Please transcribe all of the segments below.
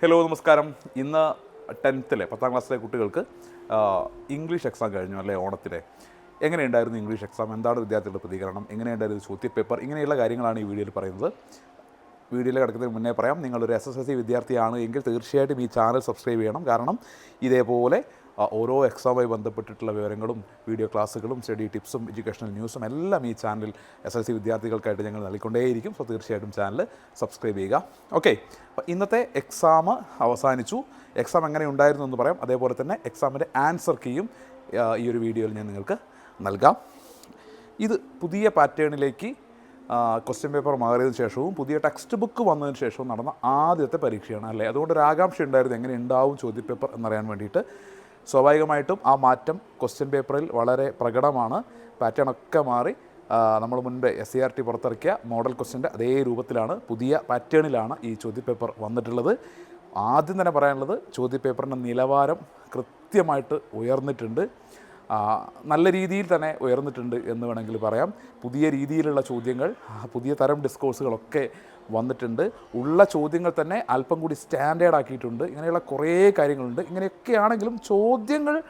Hello നമസ്കാരം. ഇന്ന് ടെൻത്തിലെ പത്താം ക്ലാസ്സിലെ കുട്ടികൾക്ക് ഇംഗ്ലീഷ് എക്സാം കഴിഞ്ഞു അല്ലേ ഓണത്തിലെ എങ്ങനെയുണ്ടായിരുന്നു ഇംഗ്ലീഷ് എക്സാം എന്താണ് വിദ്യാർത്ഥികളുടെ പ്രതികരണം? എങ്ങനെയുണ്ടായിരുന്നു ചോദ്യ പേപ്പർ? ഇങ്ങനെയുള്ള കാര്യങ്ങളാണ് ഈ വീഡിയോയിൽ പറയുന്നത്. വീഡിയോയിൽ കിടക്കുന്നതിന് മുന്നേ പറയാം നിങ്ങളൊരു എസ് എസ് എൽ സി വിദ്യാർത്ഥിയാണ് എങ്കിൽ തീർച്ചയായിട്ടും ഈ ചാനൽ സബ്സ്ക്രൈബ് ചെയ്യണം. കാരണം ഇതേപോലെ ഓരോ എക്സാമുമായി ബന്ധപ്പെട്ടിട്ടുള്ള വിവരങ്ങളും വീഡിയോ ക്ലാസ്സുകളും സ്റ്റഡി ടിപ്സും എഡ്യൂക്കേഷണൽ ന്യൂസും എല്ലാം ഈ ചാനലിൽ എസ് എൽ സി വിദ്യാർത്ഥികൾക്കായിട്ട് ഞങ്ങൾ നൽകിക്കൊണ്ടേയിരിക്കും. സോ തീർച്ചയായിട്ടും ചാനൽ സബ്സ്ക്രൈബ് ചെയ്യുക ഓക്കെ ഇന്നത്തെ എക്സാം അവസാനിച്ചു. എക്സാം എങ്ങനെ ഉണ്ടായിരുന്നു എന്ന് പറയാം. അതേപോലെ തന്നെ എക്സാമിന്റെ ആൻസർ കീയും ഈ ഒരു വീഡിയോയിൽ ഞാൻ നിങ്ങൾക്ക് നൽകാം. ഇത് പുതിയ പാറ്റേണിലേക്ക് ക്വസ്റ്റ്യൻ പേപ്പർ മാറിയതിനു ശേഷവും പുതിയ ടെക്സ്റ്റ് ബുക്ക് വന്നതിന് ശേഷവും നടന്ന ആദ്യത്തെ പരീക്ഷയാണ് അല്ലേ? അതുകൊണ്ട് ഒരു ആകാംക്ഷ ഉണ്ടായിരുന്നു എങ്ങനെ ഉണ്ടാവും ചോദ്യപേപ്പർ എന്നറിയാൻ വേണ്ടിയിട്ട്. സ്വാഭാവികമായിട്ടും ആ മാറ്റം ക്വസ്റ്റ്യൻ പേപ്പറിൽ വളരെ പ്രകടമാണ്. പാറ്റേൺ ഒക്കെ മാറി നമ്മൾ മുൻപേ എസ് സി ആർ ടി പുറത്തിറക്കിയ മോഡൽ ക്വസ്റ്റ്യന്റെ അതേ രൂപത്തിലാണ് പുതിയ പാറ്റേണിലാണ് ഈ ചോദ്യപേപ്പർ വന്നിട്ടുള്ളത്. ആദ്യം തന്നെ പറയാനുള്ളത് ചോദ്യപേപ്പറിന്റെ നിലവാരം കൃത്യമായിട്ട് ഉയർന്നിട്ടുണ്ട്. നല്ല രീതിയിൽ തന്നെ ഉയർന്നിട്ടുണ്ട് എന്ന് വേണമെങ്കിൽ പറയാം. പുതിയ രീതിയിലുള്ള ചോദ്യങ്ങൾ പുതിയ തരം ഡിസ്കോഴ്സുകളൊക്കെ വന്നിട്ടുണ്ട്. ഉള്ള ചോദ്യങ്ങൾ തന്നെ അല്പം കൂടി സ്റ്റാൻഡേർഡ് ആക്കിയിട്ടുണ്ട്. ഇങ്ങനെയുള്ള കുറേ കാര്യങ്ങളുണ്ട്. ഇങ്ങനെയൊക്കെയാണെങ്കിലും ചോദ്യങ്ങൾ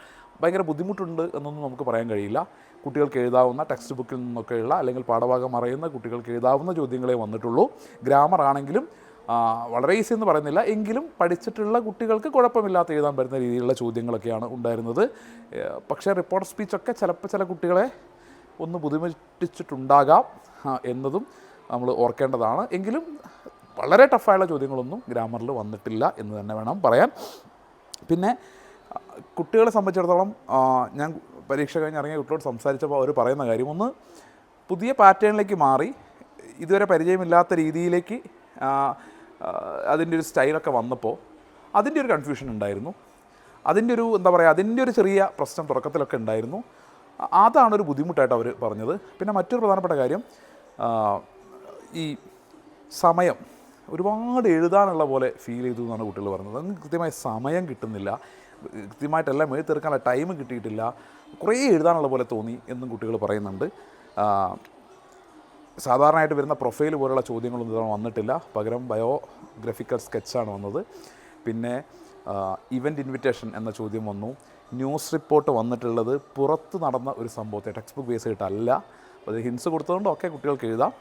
ഭയങ്കര ബുദ്ധിമുട്ടുണ്ട് എന്നൊന്നും നമുക്ക് പറയാൻ കഴിയില്ല. കുട്ടികൾക്ക് എഴുതാവുന്ന ടെക്സ്റ്റ് ബുക്കിൽ നിന്നൊക്കെയുള്ള അല്ലെങ്കിൽ പാഠഭാഗം അറിയുന്ന കുട്ടികൾക്ക് എഴുതാവുന്ന ചോദ്യങ്ങളെ വന്നിട്ടുള്ളൂ. ഗ്രാമർ ആണെങ്കിലും വളരെ ഈസി എന്ന് പറയുന്നില്ല. എങ്കിലും പഠിച്ചിട്ടുള്ള കുട്ടികൾക്ക് കുഴപ്പമില്ലാത്ത എഴുതാൻ വരുന്ന രീതിയിലുള്ള ചോദ്യങ്ങളൊക്കെയാണ് ഉണ്ടായിരുന്നത്. പക്ഷേ റിപ്പോർട്ട് സ്പീച്ചൊക്കെ ചിലപ്പോൾ ചില കുട്ടികളെ ഒന്ന് ബുദ്ധിമുട്ടിച്ചിട്ടുണ്ടാകാം എന്നതും നമ്മൾ ഓർക്കേണ്ടതാണ്. എങ്കിലും വളരെ ടഫായുള്ള ചോദ്യങ്ങളൊന്നും ഗ്രാമറിൽ വന്നിട്ടില്ല എന്ന് തന്നെ വേണം പറയാൻ. പിന്നെ കുട്ടികളെ സംബന്ധിച്ചിടത്തോളം ഞാൻ പരീക്ഷ കഴിഞ്ഞ് ഇറങ്ങിയ കുട്ടികളോട് സംസാരിച്ചപ്പോൾ അവർ പറയുന്ന കാര്യം ഒന്ന് പുതിയ പാറ്റേണിലേക്ക് മാറി ഇതുവരെ പരിചയമില്ലാത്ത രീതിയിലേക്ക് അതിന്റെ ഒരു സ്റ്റൈലൊക്കെ വന്നപ്പോൾ അതിന്റെ ഒരു കൺഫ്യൂഷൻ ഉണ്ടായിരുന്നു. അതിന്റെ ഒരു എന്താ പറയുക അതിന്റെ ഒരു ചെറിയ പ്രശ്നം തുടക്കത്തിലൊക്കെ ഉണ്ടായിരുന്നു. അതാണ് ഒരു ബുദ്ധിമുട്ടായിട്ട് അവർ പറഞ്ഞത്. പിന്നെ മറ്റൊരു പ്രധാനപ്പെട്ട കാര്യം ഈ സമയം ഒരുപാട് എഴുതാനുള്ള പോലെ ഫീൽ ചെയ്തു എന്നാണ് കുട്ടികൾ പറഞ്ഞത്. അങ്ങ് കൃത്യമായ സമയം കിട്ടുന്നില്ല. കൃത്യമായിട്ടെല്ലാം എഴുതി തീർക്കാനുള്ള ടൈം കിട്ടിയിട്ടില്ല. കുറേ എഴുതാനുള്ള പോലെ തോന്നി എന്നും കുട്ടികൾ പറയുന്നുണ്ട്. സാധാരണയായിട്ട് വരുന്ന പ്രൊഫൈൽ പോലുള്ള ചോദ്യങ്ങളൊന്നും ഇതാണ് വന്നിട്ടില്ല. പകരം ബയോഗ്രഫിക്കൽ സ്കെച്ചാണ് വന്നത്. പിന്നെ ഇവന്റ് ഇൻവിറ്റേഷൻ എന്ന ചോദ്യം വന്നു. ന്യൂസ് റിപ്പോർട്ട് വന്നിട്ടുള്ളത് പുറത്ത് നടന്ന ഒരു സംഭവത്തെ ടെക്സ്റ്റ് ബുക്ക് ബേസ് ചെയ്തിട്ടല്ല. അത് ഹിൻസ് കൊടുത്തതുകൊണ്ട് ഒക്കെ കുട്ടികൾക്ക് എഴുതാം.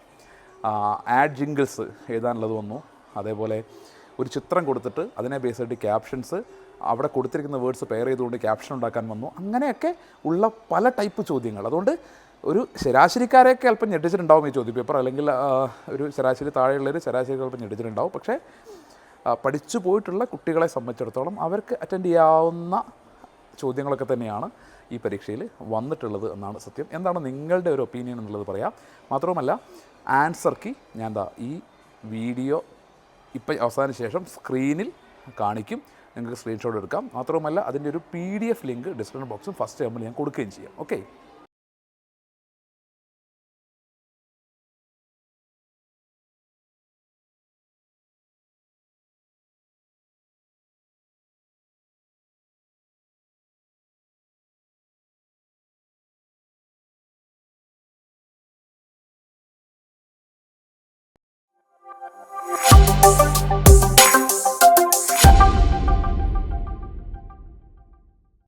ആഡ് ജിങ്കിൾസ് എഴുതാനുള്ളത് വന്നു. അതേപോലെ ഒരു ചിത്രം കൊടുത്തിട്ട് അതിനെ ബേസ് ചെയ്തിട്ട് ക്യാപ്ഷൻസ് അവിടെ കൊടുത്തിരിക്കുന്ന വേർഡ്സ് പെയർ ചെയ്തുകൊണ്ട് ക്യാപ്ഷൻ ഉണ്ടാക്കാൻ വന്നു. അങ്ങനെയൊക്കെ ഉള്ള പല ടൈപ്പ് ചോദ്യങ്ങൾ. അതുകൊണ്ട് ഒരു ശരാശരിക്കാരെയൊക്കെ അല്പം ഞെട്ടിച്ചിട്ടുണ്ടാവും ഈ ചോദ്യ പേപ്പർ. അല്ലെങ്കിൽ ഒരു ശരാശരി താഴെയുള്ളവർ ശരാശരി അല്പം ഞെട്ടിച്ചിട്ടുണ്ടാവും. പക്ഷേ പഠിച്ചു പോയിട്ടുള്ള കുട്ടികളെ സംബന്ധിച്ചിടത്തോളം അവർക്ക് അറ്റൻഡ് ചെയ്യാവുന്ന ചോദ്യങ്ങളൊക്കെ തന്നെയാണ് ഈ പരീക്ഷയിൽ വന്നിട്ടുള്ളത് എന്നാണ് സത്യം. എന്താണ് നിങ്ങളുടെ ഒരു ഒപ്പീനിയൻ എന്നുള്ളത് പറയാം. മാത്രവുമല്ല ആൻസർ കീ ഞാൻ എന്താ ഈ വീഡിയോ ഇപ്പം അവസാന ശേഷം സ്ക്രീനിൽ കാണിക്കും. നിങ്ങൾക്ക് സ്ക്രീൻഷോട്ട് എടുക്കാം. മാത്രവുമല്ല അതിന്റെ ഒരു P D F link description ബോക്സും ഫസ്റ്റ് ടൈമിൽ ഞാൻ കൊടുക്കുകയും ചെയ്യാം. ഓക്കെ